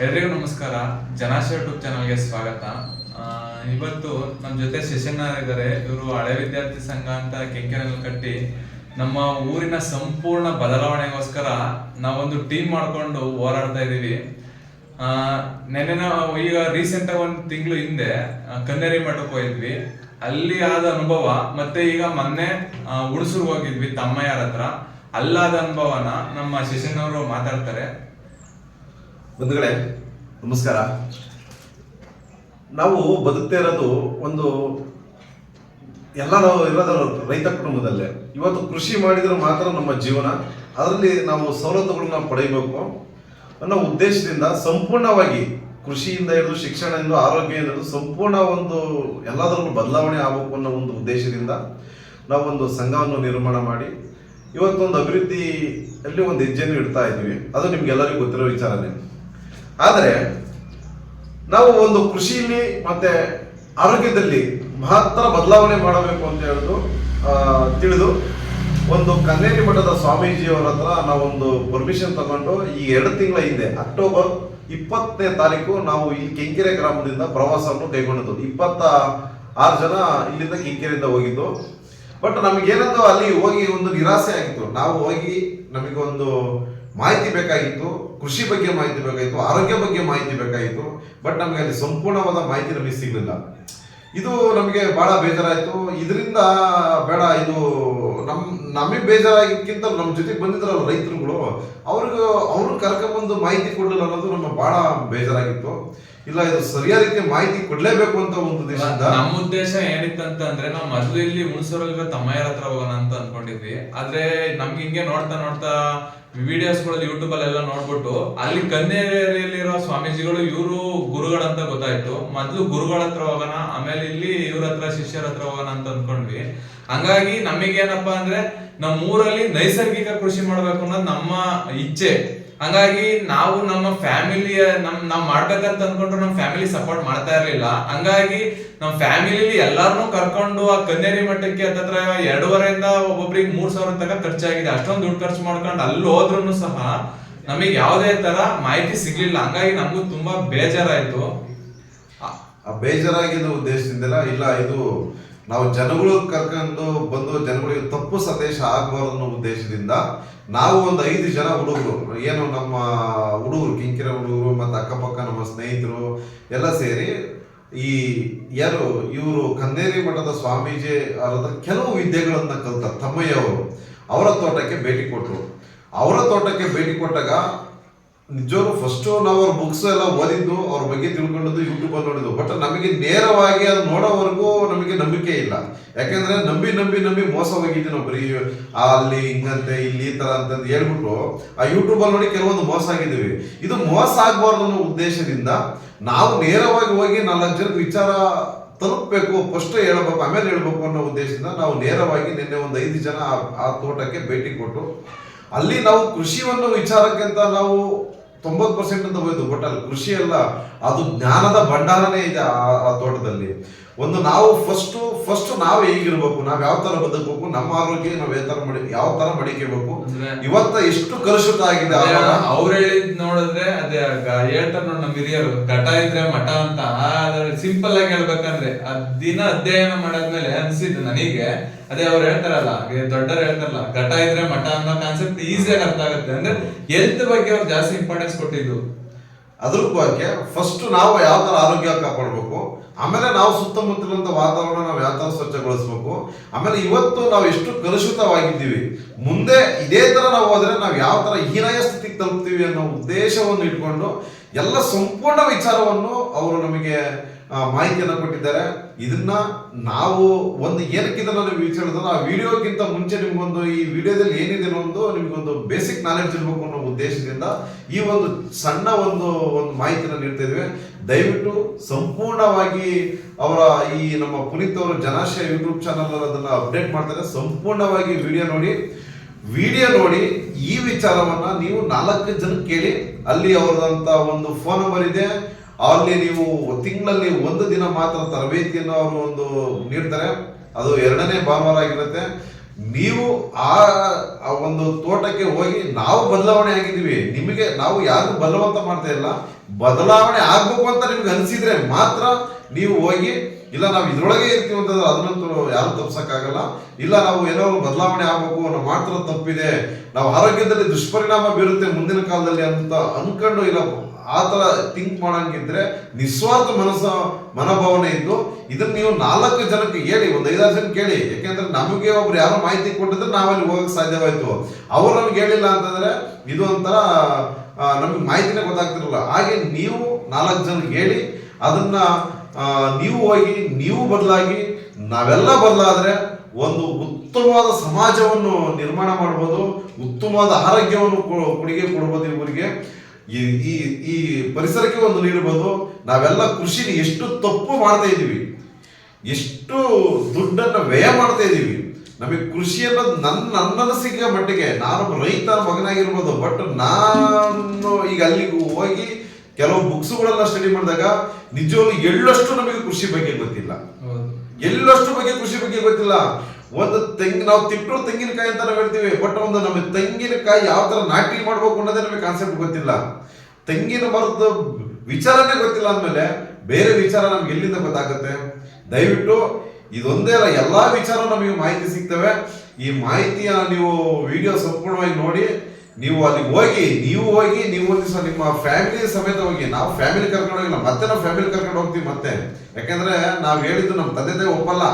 ಎಲ್ರಿಗೂ ನಮಸ್ಕಾರ. ಜನಾಶಯ ಯೂಟ್ಯೂಬ್ ಚಾನಲ್ಗೆ ಸ್ವಾಗತ. ಇವತ್ತು ನಮ್ಮ ಜೊತೆ ಶಶಣ್ಣ ಇದ್ದಾರೆ ಇವರು ಹಳೆ ವಿದ್ಯಾರ್ಥಿ ಸಂಘ ಅಂತ ಕೆಂಕೆನಲ್ಲಿ ಕಟ್ಟಿ ನಮ್ಮ ಊರಿನ ಸಂಪೂರ್ಣ ಬದಲಾವಣೆಗೋಸ್ಕರ ನಾವೊಂದು ಟೀಮ್ ಮಾಡ್ಕೊಂಡು ಹೋರಾಡ್ತಾ ಇದೀವಿ. ಆ, ನೆನ್ನೆ ನಾವು ಈಗ ರೀಸೆಂಟ್ ಆಗಿ ಒಂದು ತಿಂಗಳು ಹಿಂದೆ ಕನ್ನೇರಿ ಮಠಕ್ಕೆ ಹೋಗಿದ್ವಿ. ಅಲ್ಲಿ ಆದ ಅನುಭವ ಮತ್ತೆ ಈಗ ಮೊನ್ನೆ ಹುಣಸೂರು ಹೋಗಿದ್ವಿ ತಮ್ಮಯ್ಯರ ಹತ್ರ. ಅಲ್ಲಾದ ಅನುಭವನ ನಮ್ಮ ಶಶಣ್ಣವರು ಮಾತಾಡ್ತಾರೆ. ಬಂಧುಗಳೇ, ನಮಸ್ಕಾರ. ನಾವು ಬದುಕ್ತಾ ಇರೋದು ಒಂದು ಎಲ್ಲ ನಾವು ಇರೋದು ರೈತ ಕುಟುಂಬದಲ್ಲೇ. ಇವತ್ತು ಕೃಷಿ ಮಾಡಿದ್ರೆ ಮಾತ್ರ ನಮ್ಮ ಜೀವನ, ಅದರಲ್ಲಿ ನಾವು ಸವಲತ್ತುಗಳನ್ನ ಪಡೆಯಬೇಕು ಅನ್ನೋ ಉದ್ದೇಶದಿಂದ ಸಂಪೂರ್ಣವಾಗಿ ಕೃಷಿಯಿಂದ ಹಿಡಿದು ಶಿಕ್ಷಣದಿಂದ ಆರೋಗ್ಯದಿಂದ ಹಿಡಿದು ಸಂಪೂರ್ಣ ಒಂದು ಎಲ್ಲದರಲ್ಲೂ ಬದಲಾವಣೆ ಆಗಬೇಕು ಅನ್ನೋ ಒಂದು ಉದ್ದೇಶದಿಂದ ನಾವು ಒಂದು ಸಂಘವನ್ನು ನಿರ್ಮಾಣ ಮಾಡಿ, ಇವತ್ತೊಂದು ಅಭಿವೃದ್ಧಿಯಲ್ಲಿ ಒಂದು ಹೆಜ್ಜೆಯನ್ನು ಇಡ್ತಾ ಇದ್ದೀವಿ. ಅದು ನಿಮ್ಗೆಲ್ಲರಿಗೂ ಗೊತ್ತಿರೋ ವಿಚಾರನೇ. ಆದರೆ ನಾವು ಒಂದು ಕೃಷಿಯಲ್ಲಿ ಮತ್ತೆ ಆರೋಗ್ಯದಲ್ಲಿ ಮಹತ್ತರ ಬದಲಾವಣೆ ಮಾಡಬೇಕು ಅಂತ ಹೇಳುದು ಆ, ತಿಳಿದು ಒಂದು ಕನ್ನೇರಿ ಮಠದ ಸ್ವಾಮೀಜಿಯವರ ಹತ್ರ ನಾವೊಂದು ಪರ್ಮಿಷನ್ ತಗೊಂಡು ಈ ಎರಡು ತಿಂಗಳ ಹಿಂದೆ ಅಕ್ಟೋಬರ್ ಇಪ್ಪತ್ತನೇ ತಾರೀಕು ನಾವು ಇಲ್ಲಿ ಕೆಂಕೆರೆ ಗ್ರಾಮದಿಂದ ಪ್ರವಾಸವನ್ನು ಕೈಗೊಂಡಿದ್ದು. ಇಪ್ಪತ್ತ ಆರು ಜನ ಇಲ್ಲಿಂದ ಕೆಂಕೆರೆಯಿಂದ ಹೋಗಿದ್ದು. ಬಟ್ ನಮಗೇನಂದು ಅಲ್ಲಿ ಹೋಗಿ ಒಂದು ನಿರಾಸೆ ಆಗಿತ್ತು. ನಾವು ಹೋಗಿ ನಮಗೊಂದು ಮಾಹಿತಿ ಬೇಕಾಗಿತ್ತು, ಕೃಷಿ ಬಗ್ಗೆ ಮಾಹಿತಿ ಬೇಕಾಗಿತ್ತು, ಆರೋಗ್ಯ ಬಗ್ಗೆ ಮಾಹಿತಿ ಬೇಕಾಗಿತ್ತು ಬಟ್ ನಮಗೆ ಅಲ್ಲಿ ಸಂಪೂರ್ಣವಾದ ಮಾಹಿತಿ ನಮಗೆ ಸಿಗಲಿಲ್ಲ. ಇದು ನಮಗೆ ಬಹಳ ಬೇಜಾರಾಯಿತು. ಇದರಿಂದ ಬೇಡ, ಇದು ನಮ್ಮ ನಮಗೆ ಬೇಜಾರಾಗಿಕ್ಕಿಂತ ನಮ್ಮ ಜೊತೆಗೆ ಬಂದಿದ್ರಲ್ಲ ರೈತರುಗಳು, ಅವ್ರಿಗೂ ಅವ್ರಿಗೆ ಕರ್ಕೊಂಬಂದು ಮಾಹಿತಿ ಕೊಡಲಿಲ್ಲ ಅನ್ನೋದು ನಮ್ಮ ಬಹಳ ಬೇಜಾರಾಗಿತ್ತು. ಇಲ್ಲ ಇದು ಸರಿಯಾದ ರೀತಿ ಮಾಹಿತಿ ಕೊಡ್ಲೇಬೇಕು ಅಂತ ಒಂದು ದೇಶದ ನಮ್ಮ ಉದ್ದೇಶ ಏನಿತ್ತಂತ ಅಂದ್ರೆ ನಾವು ಮೊದಲು ಇಲ್ಲಿ ಹುಣಸೂರಲ್ಲಿರೋ ತಮ್ಮಯ್ಯರ ಹತ್ರ ಹೋಗೋಣ ಅಂತ ಅನ್ಕೊಂಡಿದ್ವಿ. ಆದ್ರೆ ನಮ್ಗೆ ಹಿಂಗೆ ನೋಡ್ತಾ ನೋಡ್ತಾ ವಿಡಿಯೋಸ್ಗಳಲ್ಲಿ ಯೂಟ್ಯೂಬ್ ಅಲ್ಲೆಲ್ಲ ನೋಡ್ಬಿಟ್ಟು ಅಲ್ಲಿ ಕನ್ನೇರಿಯಲ್ಲಿರೋ ಸ್ವಾಮೀಜಿಗಳು ಇವರು ಗುರುಗಳಂತ ಗೊತ್ತಾಯ್ತು. ಮೊದ್ಲು ಗುರುಗಳ ಹತ್ರ ಹೋಗೋಣ ಆಮೇಲೆ ಇಲ್ಲಿ ಇವ್ರ ಹತ್ರ ಶಿಷ್ಯರ ಹತ್ರ ಹೋಗೋಣ ಅಂತ ಅನ್ಕೊಂಡ್ವಿ. ಹಂಗಾಗಿ ನಮಗೇನಪ್ಪಾ ಅಂದ್ರೆ ನಮ್ಮ ಊರಲ್ಲಿ ನೈಸರ್ಗಿಕ ಕೃಷಿ ಮಾಡ್ಬೇಕು ಅನ್ನೋದು ನಮ್ಮ ಇಚ್ಛೆ. ಹಂಗಾಗಿ ನಾವು ನಮ್ಮ ಫ್ಯಾಮಿಲಿಯ ನಮ್ ನಾವ್ ಮಾಡ್ಬೇಕಂತ ಅನ್ಕೊಂಡ್ರು ನಮ್ಮ ಫ್ಯಾಮಿಲಿ ಸಪೋರ್ಟ್ ಮಾಡ್ತಾ ಇರ್ಲಿಲ್ಲ. ಹಂಗಾಗಿ ನಮ್ಮ ಫ್ಯಾಮಿಲಿಲಿ ಎಲ್ಲಾರನು ಕರ್ಕೊಂಡು ಆ ಕನ್ನೇರಿ ಮಠಕ್ಕೆ ಹತ್ತತ್ರ ಎರಡೂವರೆಯಿಂದ ಒಬ್ಬೊಬ್ರಿಗೆ ಮೂರ್ ಸಾವಿರ ತನಕ ಖರ್ಚಾಗಿದೆ. ಅಷ್ಟೊಂದು ದುಡ್ಡು ಖರ್ಚು ಮಾಡ್ಕೊಂಡು ಅಲ್ಲಿ ಹೋದ್ರು ಸಹ ನಮಗೆ ಯಾವುದೇ ತರ ಮಾಹಿತಿ ಸಿಗ್ಲಿಲ್ಲ. ಹಂಗಾಗಿ ನಮಗೂ ತುಂಬಾ ಬೇಜಾರಾಯ್ತು. ಬೇಜಾರಾಗಿದ್ದ ಉದ್ದೇಶದಿಂದಲ್ಲ ಇಲ್ಲ, ಇದು ನಾವು ಜನಗಳು ಕರ್ಕೊಂಡು ಬಂದು ಜನಗಳಿಗೆ ತಪ್ಪು ಸಂದೇಶ ಆಗಬಾರ್ದು ಅನ್ನೋ ಉದ್ದೇಶದಿಂದ ನಾವು ಒಂದು ಐದು ಜನ ಹುಡುಗರು, ಏನು ನಮ್ಮ ಹುಡುಗರು, ಕಿಂಕಿರ ಹುಡುಗರು ಮತ್ತು ಅಕ್ಕಪಕ್ಕ ನಮ್ಮ ಸ್ನೇಹಿತರು ಎಲ್ಲ ಸೇರಿ ಈ ಯಾರು ಇವರು ಕನ್ನೇರಿ ಮಠದ ಸ್ವಾಮೀಜಿ ಅವರದ ಕೆಲವು ವಿದ್ಯೆಗಳನ್ನು ಕಲ್ತ ತಮ್ಮಯ್ಯವರು ಅವರ ತೋಟಕ್ಕೆ ಭೇಟಿ ಕೊಟ್ಟರು ಅವರ ತೋಟಕ್ಕೆ ಭೇಟಿ ಕೊಟ್ಟಾಗ ನಿಜವಾಗ್ಲೂ ಫಸ್ಟ್ ನಾವು ಅವ್ರ ಬುಕ್ಸ್ ಎಲ್ಲ ಓದಿದ್ದು, ಅವ್ರ ಬಗ್ಗೆ ತಿಳ್ಕೊಂಡದ್ದು ಯೂಟ್ಯೂಬ್ ಅಲ್ಲಿ ನೋಡಿದ್ದು. ಬಟ್ ನಮಗೆ ನೇರವಾಗಿ ಅದು ನೋಡೋವರೆಗೂ ನಮಗೆ ನಂಬಿಕೆ ಇಲ್ಲ. ಯಾಕೆಂದ್ರೆ ನಂಬಿ ನಂಬಿ ನಂಬಿ ಮೋಸ ಹೋಗಿದ್ವಿ ನಾವು ಬರೀ ಅಲ್ಲಿ ಹಿಂಗಂತೆ, ಇಲ್ಲಿ ಈ ತರ ಅಂತ ಹೇಳ್ಬಿಟ್ಟು, ಆ ಯೂಟ್ಯೂಬ್ ಅಲ್ಲಿ ನೋಡಿ ಕೆಲವೊಂದು ಮೋಸ ಆಗಿದ್ದೀವಿ. ಇದು ಮೋಸ ಆಗಬಾರ್ದು ಅನ್ನೋ ಉದ್ದೇಶದಿಂದ ನಾವು ನೇರವಾಗಿ ಹೋಗಿ ನಾಲ್ಕು ಜನ ವಿಚಾರ ತಲುಪಬೇಕು ಫಸ್ಟ್ ಹೇಳ್ಬೇಕು, ಆಮೇಲೆ ಹೇಳ್ಬೇಕು ಅನ್ನೋ ಉದ್ದೇಶದಿಂದ ನಾವು ನೇರವಾಗಿ ನಿನ್ನೆ ಒಂದು ಐದು ಜನ ಆ- ಆ ತೋಟಕ್ಕೆ ಭೇಟಿ ಕೊಟ್ಟು, ಅಲ್ಲಿ ನಾವು ಕೃಷಿಯನ್ನು ವಿಚಾರಕ್ಕಿಂತ ನಾವು ತೊಂಬತ್ತು ಪರ್ಸೆಂಟ್ ಅಂತ ಹೋಯ್ತು ಬಟ್ ಅಲ್ಲಿ ಕೃಷಿ ಅಲ್ಲ ಅದು ಜ್ಞಾನದ ಭಂಡಾರನೇ ಇದೆ ಆ- ಆ ತೋಟದಲ್ಲಿ. ಒಂದು ನಾವು ಫಸ್ಟ್ ಫಸ್ಟ್ ನಾವು ಹೇಗಿರ್ಬೇಕು ನಾವು ಯಾವ ತರ ಬದುಕಬೇಕು ನಮ್ಮ ಆರೋಗ್ಯ ನಾವು ಯಾವ ತರ ಮಡಿ ಯಾವ ತರ ಮಡಿಕೇಬೇಕು. ಇವತ್ತ ಎಷ್ಟು ಕಲುಷಿತ ಆಗಿದೆ ಅವ್ರು ಹೇಳಿದ್ ನೋಡಿದ್ರೆ ಅದೇ ಹೇಳ್ತಾರೆ ನೋಡಿ ನಮ್ಮ ಹಿರಿಯರು ಘಟ ಇದ್ರೆ ಮಠ ಅಂತ. ಸಿಂಪಲ್ ಆಗಿ ಹೇಳ್ಬೇಕಂದ್ರೆ ಅದ್ ದಿನ ಅಧ್ಯಯನ ಮಾಡಾದ್ಮೇಲೆ ಅನ್ಸಿದ್ದು ನನಗೆ ಅದೇ ಅವ್ರು ಹೇಳ್ತಾರಲ್ಲ ದೊಡ್ಡರು ದೊಡ್ಡವ್ರು ಹೇಳ್ತಾರಲ್ಲ ಘಟ ಇದ್ರೆ ಮಠ ಅನ್ನೋ ಕಾನ್ಸೆಪ್ಟ್ ಈಸಿಯಾಗಿ ಅರ್ಥ ಆಗುತ್ತೆ. ಅಂದ್ರೆ ಹೆಲ್ತ್ ಬಗ್ಗೆ ಅವ್ರು ಜಾಸ್ತಿ ಇಂಪಾರ್ಟೆನ್ಸ್ ಕೊಟ್ಟಿದ್ದು. ಅದ್ರ ಬಗ್ಗೆ ಫಸ್ಟ್ ನಾವು ಯಾವ ಥರ ಆರೋಗ್ಯ ಕಾಪಾಡಬೇಕು, ಆಮೇಲೆ ನಾವು ಸುತ್ತಮುತ್ತಲಿನ ವಾತಾವರಣ ನಾವು ಯಾವ ಥರ ಸ್ವಚ್ಛಗೊಳಿಸ್ಬೇಕು, ಆಮೇಲೆ ಇವತ್ತು ನಾವು ಎಷ್ಟು ಕಲುಷಿತವಾಗಿದ್ದೀವಿ, ಮುಂದೆ ಇದೇ ಥರ ನಾವು ಹೋದ್ರೆ ನಾವು ಯಾವ ಥರ ಹೀನಾಯ ಸ್ಥಿತಿಗೆ ತಲುಪ್ತೀವಿ ಅನ್ನೋ ಉದ್ದೇಶವನ್ನು ಇಟ್ಕೊಂಡು ಎಲ್ಲ ಸಂಪೂರ್ಣ ವಿಚಾರವನ್ನು ಅವರು ನಮಗೆ ಮಾಹಿತಿಯನ್ನು ಕೊಟ್ಟಿದ್ದಾರೆ. ಇದನ್ನ ನಾವು ಒಂದು ಏನಕ್ಕಿಂತ ನಾನು ನೀವು ವಿಚಾರಿದ್ರೆ ಆ ವಿಡಿಯೋಗಿಂತ ಮುಂಚೆ ನಿಮ್ಗೊಂದು ಈ ವಿಡಿಯೋದಲ್ಲಿ ಏನಿದೆ ಅನ್ನೋದು ನಿಮ್ಗೊಂದು ಬೇಸಿಕ್ ನಾಲೆಡ್ಜ್ ಇರಬೇಕು ಅನ್ನೋ ಉದ್ದೇಶದಿಂದ ಈ ಒಂದು ಸಣ್ಣ ಒಂದು ಒಂದು ಮಾಹಿತಿಯನ್ನು ನೀಡ್ತಾ ಇದ್ದೇವೆ. ದಯವಿಟ್ಟು ಸಂಪೂರ್ಣವಾಗಿ ಅವರ ಈ ನಮ್ಮ ಪುನೀತ್ ಅವರ ಜನಾಶಯ ಯೂಟ್ಯೂಬ್ ಚಾನಲ್ ಅದನ್ನ ಅಪ್ಡೇಟ್ ಮಾಡ್ತಾರೆ. ಸಂಪೂರ್ಣವಾಗಿ ವಿಡಿಯೋ ನೋಡಿ. ವಿಡಿಯೋ ನೋಡಿ, ಈ ವಿಚಾರವನ್ನ ನೀವು ನಾಲ್ಕು ಜನ ಕೇಳಿ, ಅಲ್ಲಿ ಅವರದಂತ ಒಂದು ಫೋನ್ ನಂಬರ್ ಇದೆ. ಅಲ್ಲಿ ನೀವು ತಿಂಗಳಲ್ಲಿ ಒಂದು ದಿನ ಮಾತ್ರ ತರಬೇತಿಯನ್ನು ಅವರು ಒಂದು ನೀಡ್ತಾರೆ. ಅದು ಎರಡನೇ ಭಾನುವಾರ ಆಗಿರುತ್ತೆ. ನೀವು ಆ ಒಂದು ತೋಟಕ್ಕೆ ಹೋಗಿ ನಾವು ಬದಲಾವಣೆ ಆಗಿದ್ದೀವಿ. ನಿಮಗೆ ನಾವು ಯಾರು ಬಲವಂತ ಮಾಡ್ತಾ ಇಲ್ಲ. ಬದಲಾವಣೆ ಆಗ್ಬೇಕು ಅಂತ ನಿಮ್ಗೆ ಅನಿಸಿದ್ರೆ ಮಾತ್ರ ನೀವು ಹೋಗಿ, ಇಲ್ಲ ನಾವು ಇದ್ರೊಳಗೆ ಇರ್ತೀವಿ ಅಂತಂದ್ರೆ ಅದನ್ನಂತೂ ಯಾರು ತಪ್ಪಿಸಕ್ಕಾಗಲ್ಲ ಇಲ್ಲ ನಾವು ಏನೋ ಬದಲಾವಣೆ ಆಗ್ಬೇಕು ಅನ್ನೋ ಮಾಡ್ತಿರೋ ತಪ್ಪಿದೆ. ನಾವು ಆರೋಗ್ಯದಲ್ಲಿ ದುಷ್ಪರಿಣಾಮ ಬೀರುತ್ತೆ ಮುಂದಿನ ಕಾಲದಲ್ಲಿ ಅಂತ ಅನ್ಕೊಂಡು ಇಲ್ಲ. ಆ ಥರ ಥಿಂಕ್ ಮಾಡಂಗಿದ್ರೆ ನಿಸ್ವಾರ್ಥ ಮನಸ್ಸ, ಮನೋಭಾವನೆ ಇದ್ದು ಇದನ್ನ ನೀವು ನಾಲ್ಕು ಜನಕ್ಕೆ ಹೇಳಿ, ಒಂದು ಐದಾರು ಜನ ಕೇಳಿ. ಯಾಕೆಂದ್ರೆ ನಮಗೆ ಒಬ್ರು ಯಾರೋ ಮಾಹಿತಿ ಕೊಟ್ಟಿದ್ರೆ ನಾವಲ್ಲಿ ಹೋಗಕ್ಕೆ ಸಾಧ್ಯವಾಯ್ತು. ಅವ್ರು ನಮ್ಗೆ ಹೇಳಿಲ್ಲ ಅಂತಂದ್ರೆ ಇದು ಒಂಥರ ನಮಗೆ ಮಾಹಿತಿನೇ ಗೊತ್ತಾಗ್ತಿರಲ್ಲ. ಹಾಗೆ ನೀವು ನಾಲ್ಕು ಜನಕ್ಕೆ ಹೇಳಿ ಅದನ್ನ ನೀವು ಹೋಗಿ, ನೀವು ಬದಲಾಗಿ, ನಾವೆಲ್ಲ ಬದಲಾದ್ರೆ ಒಂದು ಉತ್ತಮವಾದ ಸಮಾಜವನ್ನು ನಿರ್ಮಾಣ ಮಾಡ್ಬೋದು, ಉತ್ತಮವಾದ ಆರೋಗ್ಯವನ್ನು ಕೊಡುಗೆ ಕೊಡ್ಬೋದು ಇವರಿಗೆ. ಈ ಈ ಈ ಪರಿಸರಕ್ಕೆ ಒಂದು ನೀಡಬಹುದು ನಾವೆಲ್ಲ ಕೃಷಿ ಎಷ್ಟು ತಪ್ಪು ಮಾಡ್ತಾ ಇದ್ದೀವಿ. ಎಷ್ಟು ದುಡ್ಡನ್ನು ವ್ಯಯ ಮಾಡ್ತಾ ಇದ್ದೀವಿ. ನಮಗೆ ಕೃಷಿ ಅನ್ನೋದು ನನ್ನ ನನ್ನನ್ನು ಸಿಕ್ಕ ಮಟ್ಟಿಗೆ ನಾನು ರೈತರ ಮಗನಾಗಿರ್ಬೋದು ಬಟ್ ನಾನು ಈಗ ಅಲ್ಲಿಗೆ ಹೋಗಿ ಕೆಲವು ಬುಕ್ಸ್ಗಳೆಲ್ಲ ಸ್ಟಡಿ ಮಾಡಿದಾಗ ನಿಜವಾಗ್ಲೂ ಎಳ್ಳಷ್ಟು ನಮಗೆ ಕೃಷಿ ಬಗ್ಗೆ ಗೊತ್ತಿಲ್ಲ. ಎಲ್ಲಷ್ಟು ಬಗ್ಗೆ ಕೃಷಿ ಬಗ್ಗೆ ಗೊತ್ತಿಲ್ಲ. ಒಂದು ತೆಂಗ್ ನಾವು ತಿಪ್ಪರು ತೆಂಗಿನಕಾಯಿ ಅಂತ ನಾವು ಹೇಳ್ತೀವಿ ಬಟ್ ಒಂದು ನಮಗೆ ತೆಂಗಿನಕಾಯಿ ಯಾವ ತರ ನಾಟಿ ಮಾಡ್ಬೇಕು ಅನ್ನೋದೇ ನಮಗೆ ಕಾನ್ಸೆಪ್ಟ್ ಗೊತ್ತಿಲ್ಲ. ತೆಂಗಿನ ಮರದ ವಿಚಾರನೇ ಗೊತ್ತಿಲ್ಲ ಅಂದಮೇಲೆ ಬೇರೆ ವಿಚಾರ ನಮ್ಗೆ ಎಲ್ಲಿಂದ ಗೊತ್ತಾಗುತ್ತೆ? ದಯವಿಟ್ಟು ಇದೊಂದೇ ಅಲ್ಲ, ಎಲ್ಲಾ ವಿಚಾರ ನಮಗೆ ಮಾಹಿತಿ ಸಿಗ್ತವೆ. ಈ ಮಾಹಿತಿಯ ನೀವು ವಿಡಿಯೋ ಸಂಪೂರ್ಣವಾಗಿ ನೋಡಿ, ನೀವು ಅಲ್ಲಿಗೆ ಹೋಗಿ, ನೀವು ಹೋಗಿ, ನೀವು ಒಂದು ದಿವಸ ನಿಮ್ಮ ಫ್ಯಾಮಿಲಿ ಸಮೇತ ಹೋಗಿ, ನಾವು ಫ್ಯಾಮಿಲಿ ಕರ್ಕೊಂಡು ಹೋಗಿಲ್ಲ, ಮತ್ತೆ ನಾವು ಫ್ಯಾಮಿಲಿ ಕರ್ಕೊಂಡು ಹೋಗ್ತೀವಿ ಮತ್ತೆ. ಯಾಕೆಂದ್ರೆ ನಾವು ಹೇಳಿದ್ದು ನಮ್ಮ ತಂದೆ ತಾಯಿ ಒಪ್ಪಲ್ಲ.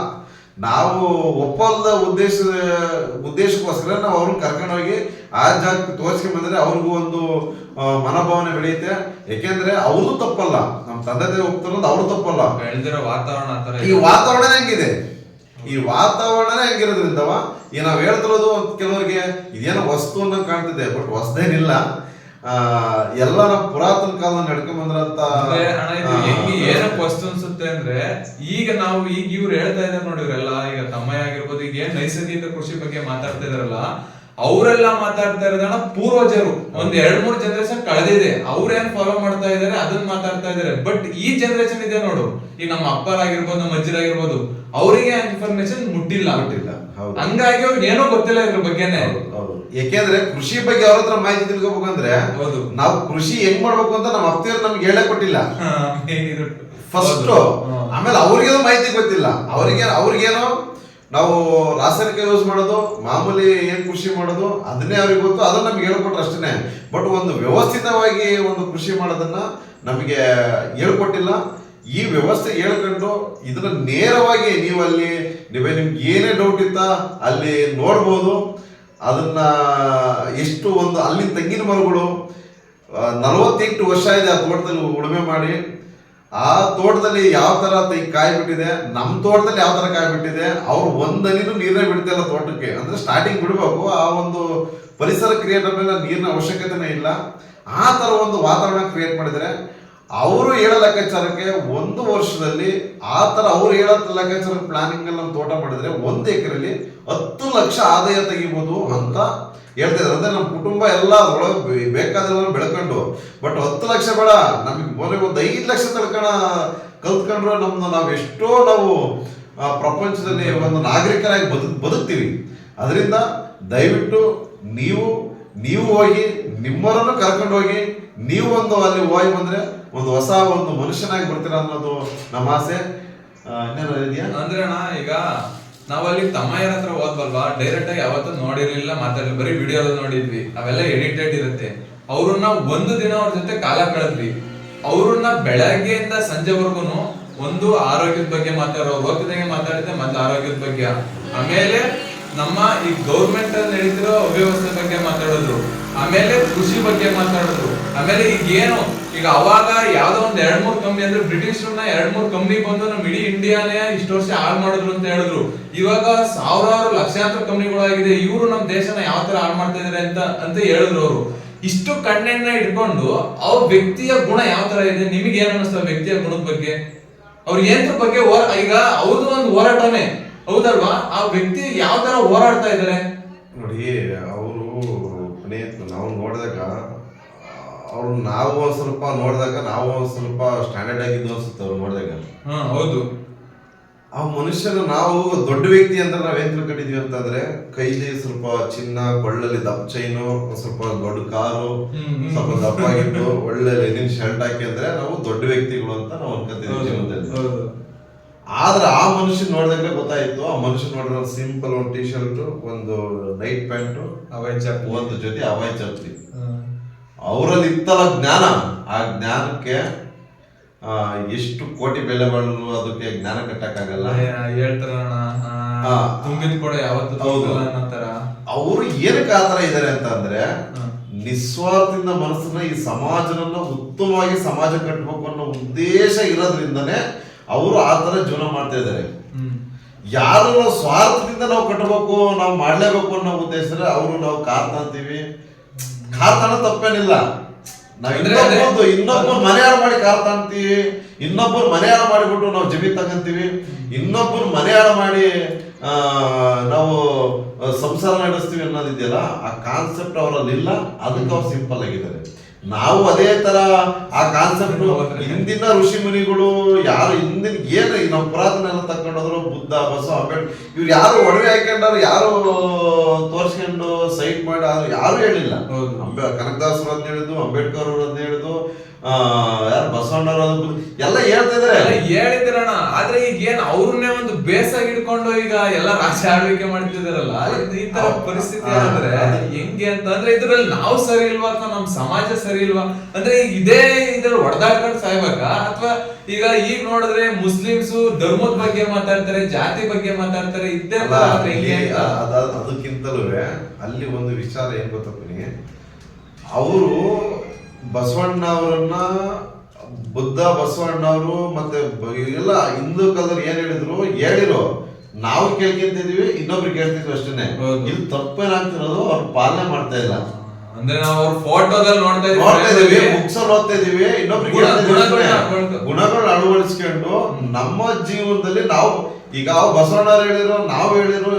ನಾವು ಒಪ್ಪಲ್ದ ಉದ್ದೇಶ ಉದ್ದೇಶಕ್ಕೋಸ್ಕರ ನಾವು ಅವ್ರನ್ನ ಕರ್ಕೊಂಡು ಹೋಗಿ ಆ ಜಾಗಕ್ಕೆ ತೋರಿಸ್ಕೊಂಡ್ ಬಂದ್ರೆ ಅವ್ರಿಗೂ ಒಂದು ಮನೋಭಾವನೆ ಬೆಳೆಯುತ್ತೆ. ಯಾಕೆಂದ್ರೆ ಅವ್ರದ್ದು ತಪ್ಪಲ್ಲ. ನಮ್ಮ ತಂದೆ ತಾಯಿ ಒಪ್ತಾರದು ಅವ್ರು ತಪ್ಪಲ್ಲ. ಬೆಳೆದಿರೋ ವಾತಾವರಣ ಈ ವಾತಾವರಣ ಹೆಂಗಿದೆ? ಈ ವಾತಾವರಣನೇ ಹೆಂಗಿರೋದ್ರಿಂದವ ಈ ನಾವ್ ಹೇಳ್ತಿರೋದು ಕೆಲವರಿಗೆ ಇದೇನೋ ವಸ್ತು ಅನ್ನೋ ಕಾಣ್ತಿದೆ ಬಟ್ ಹೊಸದೇನಿಲ್ಲ ಎಲ್ಲ ನಾವು ಪುರಾತನ ಕಾಲ ನಡ್ಕೊಂಡ್ ಬಂದ್ರಂತ ಅಂದ್ರೆ ಅಣ್ಣ ಇದು ಆ, ಏನಕ್ಕೆ ವಸ್ತು ಅನ್ಸುತ್ತೆ ಅಂದ್ರೆ ಈಗ ನಾವು ಈಗ ಇವ್ರು ಹೇಳ್ತಾ ಇದಾರೆ ನೋಡಿದ್ರಲ್ಲ ಈಗ ತಮ್ಮಯ್ಯ ಆಗಿರ್ಬೋದು ಈಗ ಏನ್ ನೈಸರ್ಗಿಕ ಕೃಷಿ ಬಗ್ಗೆ ಮಾತಾಡ್ತಾ ಇದಾರಲ್ಲ ಅವರೆಲ್ಲ ಮಾತಾಡ್ತಾ ಇರೋದಣ್ಣ ಪೂರ್ವಜರು ಒಂದ್ ಎರಡ್ ಮೂರ್ ಜನರೇಷನ್ ಕಳೆದಿದೆ. ಅವ್ರೇನ್ ಫಾಲೋ ಮಾಡ್ತಾ ಇದಾರೆ ಅದನ್ನ ಮಾತಾಡ್ತಾ ಇದಾರೆ ಬಟ್ ಈ ಜನರೇಷನ್ ಇದೆ ನೋಡು. ಈ ನಮ್ಮ ಅಪ್ಪರಾಗಿರ್ಬೋದು ನಮ್ಮ ಅಜ್ಜರಾಗಿರ್ಬೋದು ಅವರಿಗೆ ಇನ್ಫಾರ್ಮೇಶನ್ ಮುಟ್ಟಿಲ್ಲ. ಮುಟ್ಟಿಲ್ಲ, ಹಂಗಾಗಿ ಅವ್ರಿಗೆ ಏನೋ ಗೊತ್ತಿಲ್ಲ ಇದ್ರ ಬಗ್ಗೆನೆ. ಹೌದು. ಕೃಷಿ ಬಗ್ಗೆ ಅವ್ರ ಹತ್ರ ಮಾಹಿತಿ ತಿಳ್ಕೊಬೇಕಂದ್ರೆ ಹೌದು. ನಾವು ಕೃಷಿ ಹೆಂಗ್ ಮಾಡ್ಬೇಕು ಅಂತ ನಮ್ಮ ಅಪ್ತಿಯವ್ರು ನಮ್ಗೆ ಹೇಳಕ್ ಕೊಟ್ಟಿಲ್ಲ. ಫಸ್ಟ್. ಆಮೇಲೆ ಅವ್ರಿಗೇನು ಮಾಹಿತಿ ಗೊತ್ತಿಲ್ಲ. ಅವ್ರಿಗೆ ಅವ್ರಿಗೇನು ನಾವು ರಾಸಾಯನಿಕ ಯೂಸ್ ಮಾಡೋದು ಮಾಮೂಲಿ ಏನ್ ಕೃಷಿ ಮಾಡೋದು ಅದನ್ನೇ ಅವ್ರಿಗೆ ಗೊತ್ತು. ಅದನ್ನ ನಮ್ಗೆ ಹೇಳ್ಕೊಟ್ರು ಅಷ್ಟೇ ಬಟ್ ಒಂದು ವ್ಯವಸ್ಥಿತವಾಗಿ ಒಂದು ಕೃಷಿ ಮಾಡೋದನ್ನ ನಮಗೆ ಹೇಳ್ಕೊಟ್ಟಿಲ್ಲ. ಈ ವ್ಯವಸ್ಥೆ ಹೇಳ್ಕೊಂಡು ಇದನ್ನ ನೇರವಾಗಿ ನೀವು ಅಲ್ಲಿ ನೀವೇ ನಿಮ್ಗೆ ಏನೇ ಡೌಟ್ ಇತ್ತ ಅಲ್ಲಿ ನೋಡ್ಬೋದು. ಅದನ್ನ ಎಷ್ಟು ಒಂದು ಅಲ್ಲಿ ತೆಂಗಿನ ಮರಗಳು ನಲವತ್ತೆಂಟು ವರ್ಷ ಇದೆ ಆ ತೋಟದಲ್ಲಿ ಉಳುಮೆ ಮಾಡಿ. ಆ ತೋಟದಲ್ಲಿ ಯಾವ ತೆಂಗ್ ಕಾಯಿ ಬಿಟ್ಟಿದೆ ನಮ್ಮ ತೋಟದಲ್ಲಿ ಯಾವ ತರ ಕಾಯಿ ಬಿಟ್ಟಿದೆ ಅವ್ರು ಒಂದನಿನೂ ನೀರೇ ಬಿಡ್ತಿಲ್ಲ ತೋಟಕ್ಕೆ. ಅಂದ್ರೆ ಸ್ಟಾರ್ಟಿಂಗ್ ಬಿಡಬೇಕು, ಆ ಒಂದು ಪರಿಸರ ಕ್ರಿಯೇಟ್ ಮೇಲೆ ನೀರಿನ ಅವಶ್ಯಕತೆನೇ ಇಲ್ಲ. ಆ ತರ ಒಂದು ವಾತಾವರಣ ಕ್ರಿಯೇಟ್ ಮಾಡಿದ್ರೆ ಅವರು ಹೇಳೋ ಲೆಕ್ಕಾಚಾರಕ್ಕೆ ಒಂದು ವರ್ಷದಲ್ಲಿ ಆ ಥರ ಅವ್ರು ಹೇಳೋ ಲೆಕ್ಕಾಚಾರ ಪ್ಲಾನಿಂಗ್ ಅಲ್ಲಿ ತೋಟ ಮಾಡಿದ್ರೆ ಒಂದು ಎಕರೆಲಿ ಹತ್ತು ಲಕ್ಷ ಆದಾಯ ತೆಗಿಬೋದು ಅಂತ ಹೇಳ್ತಿದ್ರು ಅಂದ್ರೆ ನಮ್ಮ ಕುಟುಂಬ ಎಲ್ಲ ಅದ್ರೊಳಗೆ ಬೇಕಾದ್ರೆ ಬೆಳ್ಕೊಂಡು ಬಟ್ ಹತ್ತು ಲಕ್ಷ ಬೇಡ. ನಮಗೆ ಮೊದಲೇ ಒಂದು ಐದು ಲಕ್ಷ ತಡ್ಕಣ ಕಲ್ತ್ಕೊಂಡ್ರೆ ನಮ್ದು ನಾವು ಎಷ್ಟೋ ನಾವು ಪ್ರಪಂಚದಲ್ಲಿ ಒಂದು ನಾಗರಿಕರಾಗಿ ಬದುಕ್, ಬದುಕ್ತೀವಿ. ಅದರಿಂದ ದಯವಿಟ್ಟು ನೀವು ನೀವು ಹೋಗಿ ನಿಮ್ಮರನ್ನು ಕರ್ಕೊಂಡು ಹೋಗಿ, ನೀವು ಒಂದು ಅಲ್ಲಿ ಹೋಗಿ ಬಂದ್ರೆ ಒಂದು ಹೊಸ ಒಂದು ಮನುಷ್ಯನಾಗಿ ಬರ್ತೀರಾ ಅನ್ನೋದು ನಮ್ಮ ಆಸೆ. ಇನ್ನೇನಾದ್ರು ಇದೆಯಾ? ಅಂದ್ರೆ ಅಣ್ಣ, ಈಗ ನಾವಲ್ಲಿ ಅಲ್ಲಿ ತಮ್ಮಯ್ಯರ ಹತ್ರ ಹೋದ್ವಲ್ವಾ? ಡೈರೆಕ್ಟ್ ಆಗಿ ಯಾವತ್ತೂ ನೋಡಿರ್ಲಿಲ್ಲ, ಮಾತಾಡಲಿಲ್ಲ. ಬರೀ ವಿಡಿಯೋ ನೋಡಿದ್ವಿ. ಅವೆಲ್ಲ ಎಡಿಟೆಡ್ ಇರುತ್ತೆ. ಅವ್ರನ್ನ ಒಂದು ದಿನ ಅವ್ರ ಜೊತೆ ಕಾಲ ಕಳೆದ್ವಿ. ಅವ್ರನ್ನ ಬೆಳಗ್ಗೆಯಿಂದ ಸಂಜೆವರೆಗೂ ಒಂದು ಆರೋಗ್ಯದ ಬಗ್ಗೆ ಮಾತಾಡೋ ಹೋಗಿದಂಗೆ ಮಾತಾಡಿದ್ರೆ ಮತ್ತೆ ಆರೋಗ್ಯದ ಬಗ್ಗೆ. ಆಮೇಲೆ ನಮ್ಮ ಈ ಗೌರ್ಮೆಂಟ್ ಅಲ್ಲಿ ನಡೀತಿರೋ ಅವ್ಯವಸ್ಥೆ ಬಗ್ಗೆ ಮಾತಾಡೋದು ಆಮೇಲೆ ಕೃಷಿ ಬಗ್ಗೆ ಮಾತಾಡೋದು ಆಮೇಲೆ ಈಗ ಏನು ಈಗ ಅವಾಗ ಯಾವ್ದೋ ಒಂದ್ ಎರಡ್ ಮೂರ್ ಕಂಪ್ನಿ ಅಂದ್ರೆ ಬ್ರಿಟಿಷರ್ನ ಎರಡ್ ಮೂರ್ ಕಂಪ್ನಿ ಬಂದು ನಮ್ ಇಡೀ ಇಂಡಿಯಾನೇ ಇಷ್ಟು ವರ್ಷ ಹಾಳು ಮಾಡಿದ್ರು ಅಂತ ಹೇಳಿದ್ರು. ಇವಾಗ ಸಾವಿರಾರು ಲಕ್ಷಾಂತರ ಕಂಪ್ನಿಗಳಾಗಿದೆ ಇವರು ನಮ್ ದೇಶನ ಯಾವ ತರ ಹಾಳು ಮಾಡ್ತಾ ಇದಾರೆ ಅಂತ ಅಂತ ಹೇಳಿದ್ರು ಅವರು. ಇಷ್ಟು ಕಣ್ಣೆಣ್ಣ ಇಟ್ಕೊಂಡು ಅವ್ರ ವ್ಯಕ್ತಿಯ ಗುಣ ಯಾವ ತರ ಇದೆ, ನಿಮಗೆ ಏನ್ ಅನಿಸ್ತದೆ ವ್ಯಕ್ತಿಯ ಗುಣದ ಬಗ್ಗೆ? ಅವ್ರ ಏನ್ರ ಬಗ್ಗೆ ಈಗ ಅವ್ರದ್ದು ಒಂದು ಹೋರಾಟನೇ, ಹೌದಲ್ವಾ? ಆ ವ್ಯಕ್ತಿ ಯಾವ ತರ ಹೋರಾಡ್ತಾ ಇದಾರೆ? ನೋಡಿ, ಅವರು ನಾವು ನೋಡಿದಾಗ ಅವ್ರು ನಾವು ಒಂದ್ ಸ್ವಲ್ಪ ನೋಡಿದಾಗ ನಾವು ಒಂದ್ ಸ್ವಲ್ಪ ಸ್ಟ್ಯಾಂಡರ್ಡ್ ಆಗಿದ್ದು ಅನ್ಸುತ್ತೆ ಅವ್ರು ನೋಡಿದಾಗ ಹಾ ಹೌದು ಆ ಮನುಷ್ಯನ ನಾವು ದೊಡ್ಡ ವ್ಯಕ್ತಿ ಅಂತ ನಾವೇನ್ ತಿಳ್ಕೊಂಡಿದೀವಿ ಅಂತಂದ್ರೆ ಕೈಲಿ ಸ್ವಲ್ಪ ಚಿನ್ನ ಕೊಳ್ಳಲ್ಲಿ ದಪ್ಪ ಚೈನು ಸ್ವಲ್ಪ ದೊಡ್ಡ ಕಾರು. ಸ್ವಲ್ಪ ದಪ್ಪ ಆಗಿತ್ತು ಒಳ್ಳೆ ಲೆನಿನ್ ಶರ್ಟ್ ಹಾಕಿ ಅಂದ್ರೆ ನಾವು ದೊಡ್ಡ ವ್ಯಕ್ತಿಗಳು ಅಂತ ನಾವು ಅನ್ಕೊಂತೀವಿ ಜೀವನದಲ್ಲಿ ಹೌದು ಆದ್ರೆ ಆ ಮನುಷ್ಯ ನೋಡಿದಾಗ ಗೊತ್ತಾಯ್ತು ಆ ಮನುಷ್ಯ ನೋಡಿದ್ರೆ ಸಿಂಪಲ್ ಒಂದು ಟಿ ಶರ್ಟ್ ಒಂದು ನೈಟ್ ಪ್ಯಾಂಟ್ ಅವೈ ಚಪ್ಪಲಿ. ಒಂದು ಜೊತೆ ಅವಾಯ್ ಚಪ್ಪಲಿ. ಅವರಲ್ಲಿ ಇತ್ತಲ್ಲ ಜ್ಞಾನ ಆ ಜ್ಞಾನಕ್ಕೆ ಆ, ಎಷ್ಟು ಕೋಟಿ ಬೆಲೆ ಬಾಳಲು ಅದಕ್ಕೆ ಜ್ಞಾನ ಕಟ್ಟಕ್ಕಾಗಲ್ಲ. ಆ, ತರ ಅವರು ಏನಕ್ಕೆ ಆತರ ಇದಾರೆ ಅಂತ ಅಂದ್ರೆ ನಿಸ್ವಾರ್ಥದಿಂದ ಮನಸ್ಸನ್ನ ಈ ಸಮಾಜವನ್ನ ಉತ್ತಮವಾಗಿ ಸಮಾಜ ಕಟ್ಟಬೇಕು ಅನ್ನೋ ಉದ್ದೇಶ ಇರೋದ್ರಿಂದನೇ ಅವರು ಆ ತರ ಜೀವನ ಮಾಡ್ತಾ ಇದ್ದಾರೆ. ಯಾರು ಸ್ವಾರ್ಥದಿಂದ ನಾವು ಕಟ್ಟಬೇಕು ನಾವು ಮಾಡ್ಲೇಬೇಕು ಅನ್ನೋ ಉದ್ದೇಶ ಅವರು ನಾವು ಕಾರ್ ತಾಂತೀವಿ ಕಾರ್ ತಾಣ ತಪ್ಪೇನಿಲ್ಲ. ನಾವ್ ಅಂದ್ರೆ ಅದೇ- ಇನ್ನೊಬ್ಬರು ಇನ್ನೊಬ್ಬರು ಮನೆ ಹಾಳು ಮಾಡಿ ಕಾರ್ ತಾಂತೀವಿ ಇನ್ನೊಬ್ಬರು ಮನೆಯಾರ ಮಾಡಿಬಿಟ್ಟು ನಾವು ಜಮೀನ್ ತಗಂತೀವಿ. ಇನ್ನೊಬ್ಬರು ಮನೆಯಾರ ಮಾಡಿ ನಾವು ಸಂಸಾರ ನಡೆಸ್ತೀವಿ ಅನ್ನೋದಿದೆಯಲ್ಲ ಆ ಕಾನ್ಸೆಪ್ಟ್ ಅವರಲ್ಲಿ ಇಲ್ಲ ಅದಕ್ಕೆ ಅವ್ರು ಸಿಂಪಲ್ ಆಗಿದ್ದಾರೆ. ನಾವು ಅದೇ ತರ ಆ ಕಾನ್ಸೆಪ್ಟ್ ಹಿಂದಿನ ಋಷಿ ಮುನಿಗಳು ಯಾರು ಹಿಂದಿನ ಏನು ನಮ್ಮ ಪುರಾತನ ಎಲ್ಲ ತಕೊಂಡೋದ್ರು ಬುದ್ಧ ಬಸವ ಅಂಬೇಡ್ಕರ್ ಇವ್ರು ಯಾರು ಒಡವೆ ಹಾಕೊಂಡವ್ರು ಯಾರು ತೋರಿಸ್ಕೊಂಡು ಸೈಟ್ ಮಾಡಿ ಯಾರು ಹೇಳಿಲ್ಲ. ಅಂಬೆ ಕನಕದಾಸರು ಅಂತ ಹೇಳಿದ್ದು ಅಂಬೇಡ್ಕರ್ ಅವರು ಅಂತ ಹೇಳಿದ್ದು ಯಾರು ಬಸವಣ್ಣವರು ಅದು ಎಲ್ಲ ಹೇಳ್ತಾ ಇದಾರೆ. ಎಲ್ಲ ಆದ್ರೆ ಈಗ ಏನ್ ಅವ್ರನ್ನೇ ಒಂದು ಬೇಸಾಗಿ ಇಟ್ಕೊಂಡು ಈಗ ಎಲ್ಲ ರಾಜ್ಯ ಆಳ್ವಿಕೆ ಮಾಡ್ತಿದಾರಲ್ಲ? ಈ ತರ ಪರಿಸ್ಥಿತಿ ಆದ್ರೆ ಹೆಂಗೆ ಅಂತ ಅಂದ್ರೆ ಇದ್ರಲ್ಲಿ ನಾವು ಸರಿ ಇಲ್ವಾ ಅಥವಾ ನಮ್ ಸಮಾಜ ಸರಿ ಇಲ್ವಾ? ಅಂದ್ರೆ ಈಗ ಇದೇ ಇದ್ರಲ್ಲಿ ಹೊಡೆದಾಡ್ಕೊಂಡು ಸಾಯ್ಬೇಕ? ಅಥವಾ ಈಗ ಈಗ ನೋಡಿದ್ರೆ ಮುಸ್ಲಿಮ್ಸ್ ಧರ್ಮದ ಬಗ್ಗೆ ಮಾತಾಡ್ತಾರೆ ಜಾತಿ ಬಗ್ಗೆ ಮಾತಾಡ್ತಾರೆ ಇದ್ದೇ ಅದಕ್ಕಿಂತಲೂ ಅಲ್ಲಿ ಒಂದು ವಿಚಾರ ಏನ್ ಗೊತ್ತಪ್ಪನಿ ಅವರು ಬಸವಣ್ಣ ಅವರನ್ನ ಬುದ್ಧ ಬಸವಣ್ಣ ಅವರು ಮತ್ತೆ ಎಲ್ಲ ಹಿಂದೂ ಕಾಲದಲ್ಲಿ ಏನ್ ಹೇಳಿದ್ರು? ಹೇಳಿರೋ. ನಾವು ಕೇಳ್ಕೊಂತಿದೀವಿ ಇನ್ನೊಬ್ರು ಕೇಳ್ತಿದ್ವಿ ಅಷ್ಟೇನೆ. ಇಲ್ಲಿ ತಪ್ಪೇನಾಗ್ತಿರೋದು ಅವ್ರ ಪಾಲನೆ ಮಾಡ್ತಾ ಇಲ್ಲ. ಅಂದ್ರೆ ನಾವು ಅವ್ರ ಫೋಟೋದಲ್ಲಿ ನೋಡ್ತಾ ಇದೀವಿ ಅಲ್ಲಿ. ಓದ್ತಾ ಇದೀವಿ ಇನ್ನೊಬ್ರಿಗೆ ಗುಣಗಳು ಅಳವಡಿಸ್ಕೊಂಡು ನಮ್ಮ ಜೀವನದಲ್ಲಿ ನಾವು ಈಗ ಅವ್ರು ಬಸವಣ್ಣವ್ರು ಹೇಳಿರೋ ನಾವು ಹೇಳಿರೋ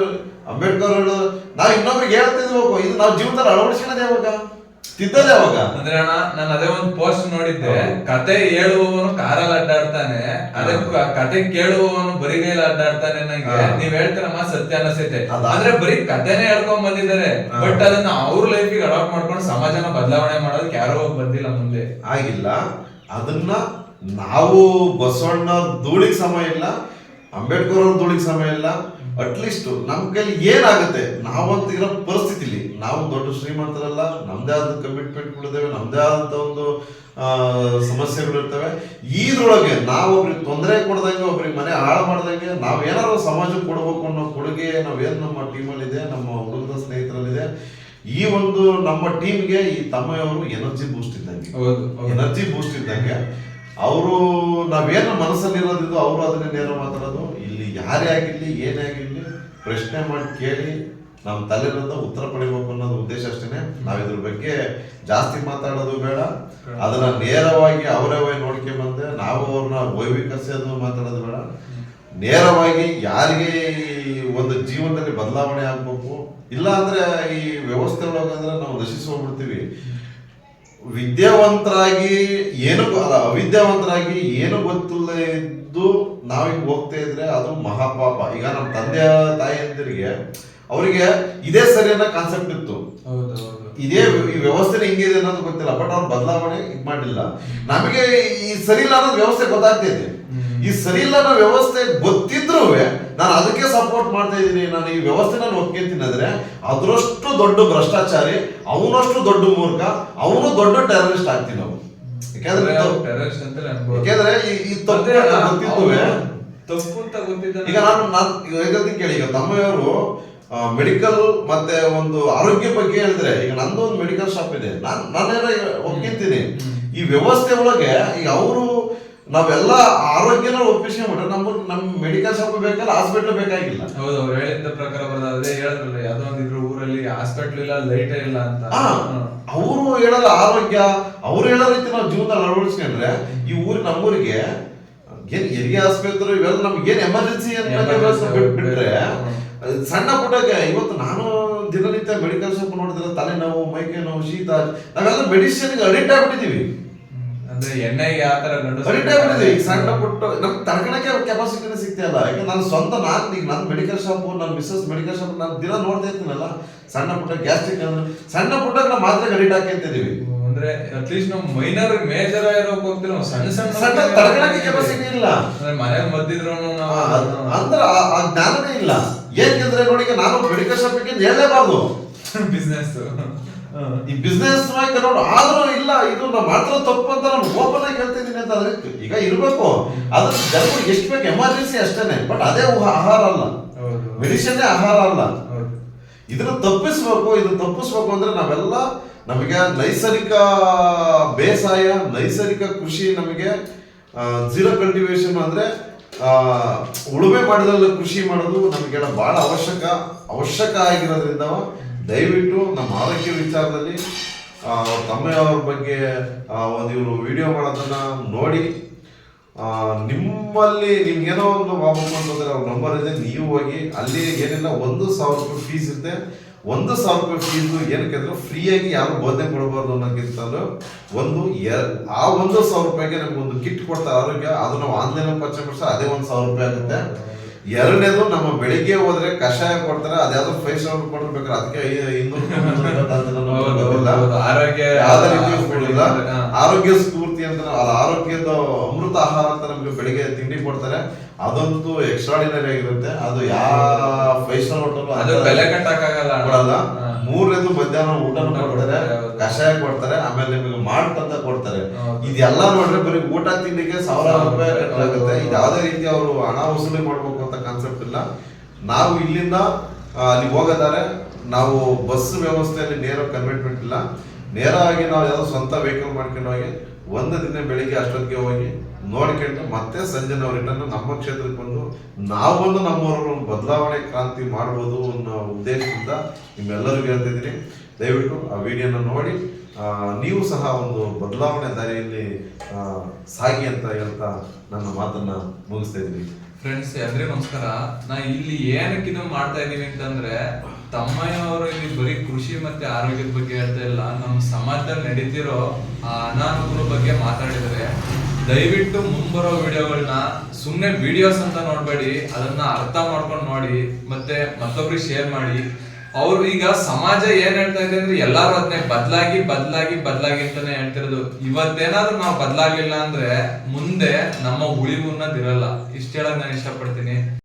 ಅಂಬೇಡ್ಕರ್ ಹೇಳಿರೋ ನಾವು ಇನ್ನೊಬ್ರಿಗೆ ಹೇಳ್ತಿದ್ವಿ ಇದು ನಾವು ಜೀವನದಲ್ಲಿ ಅಳವಡಿಸ್ಕೊಂಡೇ ಯಾವಾಗ ತಿದ್ದೋದು ಅವಾಗ. ಅಂದ್ರೆ ಅಣ್ಣ ನಾನು ಅದೇ ಒಂದು ಪೋಸ್ಟ್ ನೋಡಿದ್ದೆ. ಕತೆ ಹೇಳುವವನು ಕಾರಲ್ಲಿ ಅಡ್ಡಾಡ್ತಾನೆ. ಅದಕ್ಕೆ ಕತೆ ಕೇಳುವವನು ಬರಿಗೈಲಿ ಅಡ್ಡಾಡ್ತಾನೆ ನಂಗೆ. ನೀವ್ ಹೇಳ್ತೀರಮ್ಮ ಸತ್ಯ ಅನಿಸುತ್ತೆ? ಅಂದ್ರೆ ಬರೀ ಕಥೆನೇ ಹೇಳ್ಕೊಂಡ್ ಬಂದಿದ್ದಾರೆ. ಬಟ್ ಅದನ್ನ ಅವ್ರ ಲೈಫಿಗೆ ಅಡಾಪ್ಟ್ ಮಾಡ್ಕೊಂಡು ಸಮಾಜನ ಬದಲಾವಣೆ ಮಾಡೋದಕ್ಕೆ ಯಾರೋ ಬಂದಿಲ್ಲ ಮುಂದೆ. ಆಗಿಲ್ಲ. ಅದನ್ನ ನಾವು ಬಸವಣ್ಣ ಧೂಳಿಗೆ ಸಮಯ ಇಲ್ಲ ಅಂಬೇಡ್ಕರ್ ಅವ್ರ ಧೂಳಿಗೆ ಸಮಯ ಇಲ್ಲ. ಅಟ್ಲೀಸ್ಟ್ ನಮ್ ಕೈಲಿ ಏನಾಗುತ್ತೆ ನಾವಂತ ಇರೋ ಪರಿಸ್ಥಿತಿಲಿ. ನಾವು ದೊಡ್ಡ ಶ್ರೀಮಂತರಲ್ಲ ನಮ್ಮದೇ ಆದ ಕಮಿಟ್ಮೆಂಟ್ಗಳಿದ್ದಾವೆ ನಮ್ಮದೇ ಆದಂಥ ಒಂದು ಸಮಸ್ಯೆಗಳಿರ್ತವೆ ಸಮಸ್ಯೆಗಳು ಇರ್ತವೆ. ಇದ್ರೊಳಗೆ ನಾವು ಒಬ್ರಿಗೆ ತೊಂದರೆ ಕೊಡ್ದಂಗೆ ಒಬ್ರಿಗೆ ಮನೆ ಹಾಳು ಮಾಡ್ದಂಗೆ ನಾವ್ ಏನಾದ್ರು ಸಮಾಜಕ್ಕೆ ಕೊಡ್ಬೇಕು ಅನ್ನೋ ಕೊಡುಗೆ ನಾವೇನ್ ನಮ್ಮ ಟೀಮಲ್ಲಿದೆ ನಮ್ಮ ಹುಡುಗದ ಸ್ನೇಹಿತರಲ್ಲಿದೆ ಈ ಒಂದು ನಮ್ಮ ಟೀಮ್ಗೆ ಈ ತಮ್ಮಯವರು ಎನರ್ಜಿ ಬೂಸ್ಟ್ ಇದ್ದಂಗೆ. ಎನರ್ಜಿ ಬೂಸ್ಟ್ ಇದ್ದಂಗೆ. ಅವರು ನಾವೇನು ಮನಸ್ಸಲ್ಲಿ ಇರೋದಿದ್ದು ಅವರು ಅದನ್ನ ನೇರ ಮಾತಾಡೋದು. ಇಲ್ಲಿ ಯಾರೇ ಆಗಿರಲಿ ಏನೇ ಆಗಿರಲಿ ಪ್ರಶ್ನೆ ಮಾಡಿ ಕೇಳಿ ನಮ್ಮ ತಲೆಗಳಿಂದ ಉತ್ತರ ಪಡಿಬೇಕು ಅನ್ನೋದು ಉದ್ದೇಶ ಅಷ್ಟೇನೆ. ನಾವು ಇದ್ರ ಬಗ್ಗೆ ಜಾಸ್ತಿ ಮಾತಾಡೋದು ಬೇಡ. ಅದನ್ನ ನೇರವಾಗಿ ಅವರೇ ಹೋಗಿ ನೋಡ್ಕೊಂಡ್ ಬಂದೆ ನಾವು ಅವ್ರನ್ನ ವೈವಿಕರಿಸೋದು ಮಾತಾಡೋದು ಬೇಡ. ನೇರವಾಗಿ ಯಾರಿಗೆ ಒಂದು ಜೀವನದಲ್ಲಿ ಬದಲಾವಣೆ ಆಗ್ಬೇಕು? ಇಲ್ಲ ಅಂದ್ರೆ ಈ ವ್ಯವಸ್ಥೆ ಒಳಗಂದ್ರೆ ನಾವು ನಶಿಸಿ ಹೋಗ್ಬಿಡ್ತೀವಿ. ವಿದ್ಯಾವಂತರಾಗಿ ಏನು ಅಲ್ಲ ಅವಿದ್ಯಾವಂತರಾಗಿ ಏನು ಗೊತ್ತಿಲ್ಲ ಇದ್ದು ನಾವೀಗ ಹೋಗ್ತಾ ಇದ್ರೆ ಅದು ಮಹಾಪಾಪ. ಈಗ ನಮ್ಮ ತಂದೆ ತಾಯಿಯಂದಿರಿಗೆ ಅವರಿಗೆ ಇದೇ ಸರಿ ಅನ್ನೋ ಕಾನ್ಸೆಪ್ಟ್ ಇತ್ತು ಇದೇ ಈ ವ್ಯವಸ್ಥೆ ಹಿಂಗಿದೆ ಅನ್ನೋದು ಗೊತ್ತಿಲ್ಲ ಬಟ್ ಅವ್ರು ಬದಲಾವಣೆ ಇದ್ ಮಾಡಿಲ್ಲ. ನಮಗೆ ಈ ಸರಿ ಇಲ್ಲ ಅನ್ನೋದು ವ್ಯವಸ್ಥೆ ಗೊತ್ತಾಗ್ತಿದೆ ಈ ಸರಿ ಇಲ್ಲ ಅನ್ನೋ ವ್ಯವಸ್ಥೆ ಗೊತ್ತಿದ್ರು ನಾನು ಅದಕ್ಕೆ ಸಪೋರ್ಟ್ ಮಾಡ್ತಾ ಇದ್ದೀನಿ. ನಾನು ಈ ವ್ಯವಸ್ಥೆ ನಾನು ಒಪ್ಕೊಂತೀನಿ ಅಂದ್ರೆ ಅದರಷ್ಟು ದೊಡ್ಡ ಭ್ರಷ್ಟಾಚಾರಿ ಅವನಷ್ಟು ದೊಡ್ಡ ಮೂರ್ಖ ಅವನು ದೊಡ್ಡ ಟೆರರಿಸ್ಟ್ ಆಗ್ತೀನಿ ನಾವು. ಯಾಕಂದ್ರೆ ಯಾಕಂದ್ರೆ ಈ- ಗೊತ್ತಿದ್ದುವೆ. ತಪ್ಪು ಅಂತ ಗೊತ್ತಿದ್ದ ಈಗ ನಾನು ನಾನು ಕೇಳಿ ಈಗ ತಮ್ಮಯ್ಯವರು ಮೆಡಿಕಲ್ ಮತ್ತೆ ಒಂದು ಆರೋಗ್ಯ ಬಗ್ಗೆ ಹೇಳಿದ್ರೆ ಈಗ ನಂದು ಒಂದು ಮೆಡಿಕಲ್ ಶಾಪ್ ಇದೆ. ನಾನು ನಾನೇನ ಒಪ್ಕೊಂತೀನಿ ಈ ವ್ಯವಸ್ಥೆ ಒಳಗೆ ಈಗ ಅವರು ನಾವೆಲ್ಲ ಆರೋಗ್ಯನ ಒಪ್ಪಿಸ್ಕೊಂಡ್ಬಿಟ್ರೆ ನಮ್ಗೆ ನಮ್ ಮೆಡಿಕಲ್ ಶಾಪ್ ಬೇಕಲ್ಲ ಹಾಸ್ಪಿಟಲ್ ಬೇಕಾಗಿಲ್ಲ. ಹೌದು ಅವ್ರು ಹೇಳಿದ ಪ್ರಕಾರ ಬರೋದು ಅದೇ ಹೇಳಿದ್ರಲ್ಲ ಯಾವ್ದೋ ಇದ್ರ ಊರಲ್ಲಿ ಹಾಸ್ಪಿಟ್ಲ್ ಇಲ್ಲ ಲೈಟ್ ಇಲ್ಲ ಅಂತ. ಅವರು ಹೇಳೋದು ಆರೋಗ್ಯ ಅವ್ರು ಹೇಳೋ ರೀತಿ ನಾವು ಜೀವನದಲ್ಲಿ ಅಳವಡಿಸ್ಕೊಂಡ್ರೆ ಈ ಊರು ನಮ್ಮೂರಿಗೆ ಏನ್ ಹೆರಿಗೆ ಆಸ್ಪತ್ರೆ ಇವೆಲ್ಲ ನಮ್ಗೆ ಏನ್ ಎಮರ್ಜೆನ್ಸಿ ಅಂತ ಬಿಟ್ಬಿಟ್ರೆ ಬಿಟ್ರೆ ಸಣ್ಣ ಪುಟ್ಟಕ್ಕೆ ಇವತ್ತು ನಾನು ದಿನನಿತ್ಯ ಮೆಡಿಕಲ್ ಶಾಪ್ ನೋಡಿದ್ರೆ ತಲೆನೋವು ಮೈಕೈ ನೋವು ಶೀತ ನಾವೆಲ್ಲ ಮೆಡಿಸಿನ್ ಅಡಿಕ್ಟ್ ಆಗ್ಬಿಟ್ಟಿದೀವಿ ಅಂದ್ರೆ ಎಣ್ಣೆಗೆ ಯಾವ ತರ ಅಡಿಕ್ಟ್ ಆಗ್ಬಿಟ್ಟಿದೆ ಈಗ ಸಣ್ಣ ಪುಟ್ಟ ನಮ್ಗೆ ತಡ್ಕೊಳಕ್ಕೆ ಕೆಪಾಸಿಟಿನೇ ಸಿಗ್ತಿಲ್ಲ ಯಾಕೆ ನಾನು ಸ್ವಂತ ನಾನು ಈಗ ನನ್ನ ಮೆಡಿಕಲ್ ಶಾಪು ನನ್ನ ಮಿಸ್ಸಸ್ ಮೆಡಿಕಲ್ ಶಾಪ್ ನಾನು ದಿನ ನೋಡ್ತಾ ಇರ್ತೀನಲ್ಲ ಸಣ್ಣ ಪುಟ್ಟ ಗ್ಯಾಸ್ಟ್ರಿಕ್ ಅಂದ್ರೆ ಸಣ್ಣ ಪುಟ್ಟ ನಾವು ಮಾತ್ರ ಅಡಿಕ್ಟ್ ಹಾಕಿರ್ತಿದೀವಿ ಅಂದ್ರೆ ಅಟ್ಲೀಸ್ಟ್ ನಾವು ಮೈನರ್ ಮೇಜರ್ ಇರೋಕ್ ಹೋಗ್ತಿಲ್ಲ ನಾವು ಸಣ್ಣ ಸಣ್ಣ ಸಣ್ಣ ತಡ್ಕೊಳಕ್ಕೆ ಕೆಪಾಸಿಟಿ ಇಲ್ಲ. ಅಂದ್ರೆ ಮನೇಲಿ ಮದ್ದಿದ್ರು ಆ, ಅಂದ್ರೆ ಆ- ಆ ಜ್ಞಾನನೇ ಇಲ್ಲ. ಏಕೆಂದ್ರೆ ನೋಡಿ ನಾನು ಮೆಡಿಕಲ್ ಶಾಪಿಗೆ ಹೇಳಲೇಬಾರ್ದು ಬಿಸ್ನೆಸ್ ಈ ಬಿಸ್ನೆಸ್ ನೋಡು ಆದ್ರೂ ಇಲ್ಲ ಇದು ನಾವು ಮಾತ್ರ ತಪ್ಪು ಅಂತ ನಾನು ಓಪನ್ ಆಗಿ ಹೇಳ್ತಿದ್ದೀನಿ ಅಂತ ಅಂದ್ರೆ ಈಗ ಇರಬೇಕು. ಅದ್ರ ಜನರು ಎಷ್ಟು ಬೇಕು ಎಮರ್ಜೆನ್ಸಿ ಅಷ್ಟೇನೆ ಬಟ್ ಅದೇ ಆಹಾರ ಅಲ್ಲ. ಮೆಡಿಸಿನ್ ಆಹಾರ ಅಲ್ಲ. ಇದನ್ನ ತಪ್ಪಿಸ್ಬೇಕು ಇದನ್ನ ತಪ್ಪಿಸ್ಬೇಕು ಅಂದ್ರೆ ನಾವೆಲ್ಲ ನಮಗೆ ನೈಸರ್ಗಿಕ ಬೇಸಾಯ ನೈಸರ್ಗಿಕ ಕೃಷಿ ನಮಗೆ ಜೀರೋ ಕಲ್ಟಿವೇಶನ್ ಅಂದ್ರೆ ಉಳುಮೆ ಮಾಡಿದಲ್ಲಿ ಕೃಷಿ ಮಾಡೋದು ನಮಗೆಲ್ಲ ಬಹಳ ಅವಶ್ಯಕ ಅವಶ್ಯಕ ಆಗಿರೋದ್ರಿಂದ ದಯವಿಟ್ಟು ನಮ್ಮ ಆರೋಗ್ಯ ವಿಚಾರದಲ್ಲಿ ತಮ್ಮ ಅವ್ರ ತಮ್ಮಯ್ಯವ್ರ ಬಗ್ಗೆ ಒಂದು ಇವರು ವಿಡಿಯೋ ಮಾಡೋದನ್ನ ನೋಡಿ ನಿಮ್ಮಲ್ಲಿ ನಿಮ್ಗೇನೋ ಒಂದು ಬಾಬು ಅಂತಂದ್ರೆ ಅವ್ರ ನಂಬರ್ ಇದೆ, ನೀವು ಹೋಗಿ ಅಲ್ಲಿ ಏನಿಲ್ಲ, ಒಂದು ಸಾವಿರ ರೂಪಾಯಿ ಫೀಸ್ ಇರುತ್ತೆ. ಒಂದು ಸಾವಿರ ರೂಪಾಯಿ ಫೀಸ್ ಏನಕ್ಕೆ ಅಂದ್ರೆ ಫ್ರೀಯಾಗಿ ಯಾರು ಬೋಧನೆ ಕೊಡಬಾರ್ದು ಅನ್ನೋಕ್ಕಿಂತಲೂ ಒಂದು ಆ ಒಂದು ಸಾವಿರ ರೂಪಾಯಿಗೆ ನಮ್ಗೆ ಒಂದು ಕಿಟ್ ಕೊಡ್ತಾರೆ ಆರೋಗ್ಯ ಅದು ನಾವು ಆನ್ಲೈನ್ ಪರ್ಚೇಸ್ ಮಾಡಿದ್ರೆ ಅದೇ ಒಂದು ಸಾವಿರ ರೂಪಾಯಿ ಆಗುತ್ತೆ. ಎರಡನೇದು ನಮ್ಮ ಬೆಳಿಗ್ಗೆ ಹೋದ್ರೆ ಕಷಾಯ ಕೊಡ್ತಾರೆ ಅದ್ಯಾವುದೋ ಫೈವ್ ಸ್ಟಾರ್ ಕೊಟ್ಟಿರ್ಬೇಕಾದ್ರೆ ಅದಕ್ಕೆ ರೂಪಾಯಿ, ರೂಪಾಯಿ ಆರೋಗ್ಯ ಸ್ಫೂರ್ತಿ ಅಂತ ಅಲ್ಲ ಆರೋಗ್ಯದ ಅಮೃತ ಆಹಾರ ಅಂತ ನಮ್ಗೆ ಬೆಳಿಗ್ಗೆ ತಿಂಡಿ ಕೊಡ್ತಾರೆ. ಅದಂತೂ ಎಕ್ಸ್ಟ್ರಾಡಿನರಿ ಆಗಿರುತ್ತೆ. ಅದು ಯಾವ ಸ್ಟಾರ್ ಹೋಟೆಲ್ ಬೆಲೆ ಕಟ್ಟಕ್ಕಾಗಲ್ಲ. ಕೊಡಲ್ಲ. ಮೂರನೇದು ಮಧ್ಯಾಹ್ನ ಊಟ ಕೊಡ್ತಾರೆ. ಕಷಾಯ ಕೊಡ್ತಾರೆ ಆಮೇಲೆ ನಿಮಗೆ ಮಾಲ್ಟ್ ಅಂತ ಕೊಡ್ತಾರೆ. ಇದೆಲ್ಲ ನೋಡ್ರೆ ಬರೀ ಊಟ ತಿಂಡಿಗೆ ಸಾವಿರಾರು ರೂಪಾಯಿ ಖರ್ಚಾಗುತ್ತೆ. ಇದು ಯಾವುದೇ ರೀತಿ ಅವರು ಹಣ ವಸೂಲಿ ಮಾಡ್ಬೇಕು ಅಂತ ಕಾನ್ಸೆಪ್ಟ್ ಇಲ್ಲ. ನಾವು ಇಲ್ಲಿಂದ ಅಲ್ಲಿ ಹೋಗೋದಾರೆ ನಾವು ಬಸ್ ವ್ಯವಸ್ಥೆಯಲ್ಲಿ ನೇರ ಕನ್ವೆಂಟ್ಮೆಂಟ್ ಇಲ್ಲ. ನೇರವಾಗಿ ನಾವು ಯಾವ್ದೋ ಸ್ವಂತ ವೆಹಿಕಲ್ ಮಾಡ್ಕೊಂಡು ಹೋಗಿ ಒಂದು ದಿನ ಬೆಳಿಗ್ಗೆ ಅಷ್ಟೊತ್ತಿಗೆ ಹೋಗಿ ನೋಡ್ಕೊಂಡು ಮತ್ತೆ ಸಂಜೆ ನಾವು ನಮ್ಮ ಕ್ಷೇತ್ರಕ್ಕೆ ಬಂದು ನಾವು ಬಂದು ನಮ್ಮವರು ಒಂದು ಬದಲಾವಣೆ ಕ್ರಾಂತಿ ಮಾಡ್ಬೋದು ಅನ್ನೋ ಉದ್ದೇಶದಿಂದ ನಿಮ್ಮೆಲ್ಲರಿಗೂ ಹೇಳ್ತಿದ್ದೀನಿ ದಯವಿಟ್ಟು ಆ ವಿಡಿಯೋನ ನೋಡಿ ನೀವು ಸಹ ಒಂದು ಬದಲಾವಣೆ ದಾರಿಯಲ್ಲಿ ಸಾಗಿ ಅಂತ ಹೇಳ್ತಾ ನನ್ನ ಮಾತನ್ನ ಮುಗಿಸ್ತಾ ಇದ್ದೀನಿ. ಫ್ರೆಂಡ್ಸ್ ಎಲ್ರಿಗೂ ನಮಸ್ಕಾರ. ನಾ ಇಲ್ಲಿ ಏನಕ್ಕೆ ಇದು ಮಾಡ್ತಾ ಇದ್ದೀನಿ ಅಂತಂದ್ರೆ ತಮ್ಮಯ್ಯ ಅವರು ಇಲ್ಲಿ ಬರೀ ಕೃಷಿ ಮತ್ತೆ ಆರೋಗ್ಯದ ಬಗ್ಗೆ ಹೇಳ್ತಾ ಇಲ್ಲ, ನಮ್ಮ ಸಮಾಜದಲ್ಲಿ ನಡೀತಿರೋ ಆ ಅನಾನುಕೂಲ ಬಗ್ಗೆ ಮಾತಾಡಿದರೆ ದಯವಿಟ್ಟು ಮುಂಬರೋ ವಿಡಿಯೋಗಳನ್ನ ಸುಮ್ಮನೆ ವಿಡಿಯೋಸ್ ಅಂತ ನೋಡ್ಬೇಡಿ, ಅದನ್ನ ಅರ್ಥ ಮಾಡ್ಕೊಂಡು ನೋಡಿ, ಮತ್ತೆ ಮತ್ತೊಬ್ರಿಗೆ ಶೇರ್ ಮಾಡಿ. ಅವ್ರು ಈಗ ಸಮಾಜ ಏನ್ ಹೇಳ್ತಾ ಇದೆ ಅಂದ್ರೆ ಎಲ್ಲಾರು ಅದನ್ನೇ ಬದಲಾಗಿ ಬದಲಾಗಿ ಬದಲಾಗಿ ಅಂತಾನೆ ಹೇಳ್ತಿರೋದು. ಇವತ್ತೇನಾದ್ರೂ ನಾವು ಬದಲಾಗಿಲ್ಲ ಅಂದ್ರೆ ಮುಂದೆ ನಮ್ಮ ಉಳಿವು ಅನ್ನೋದಿರಲ್ಲ. ಇಷ್ಟ ಹೇಳಕ್ ನಾನು ಇಷ್ಟಪಡ್ತೀನಿ.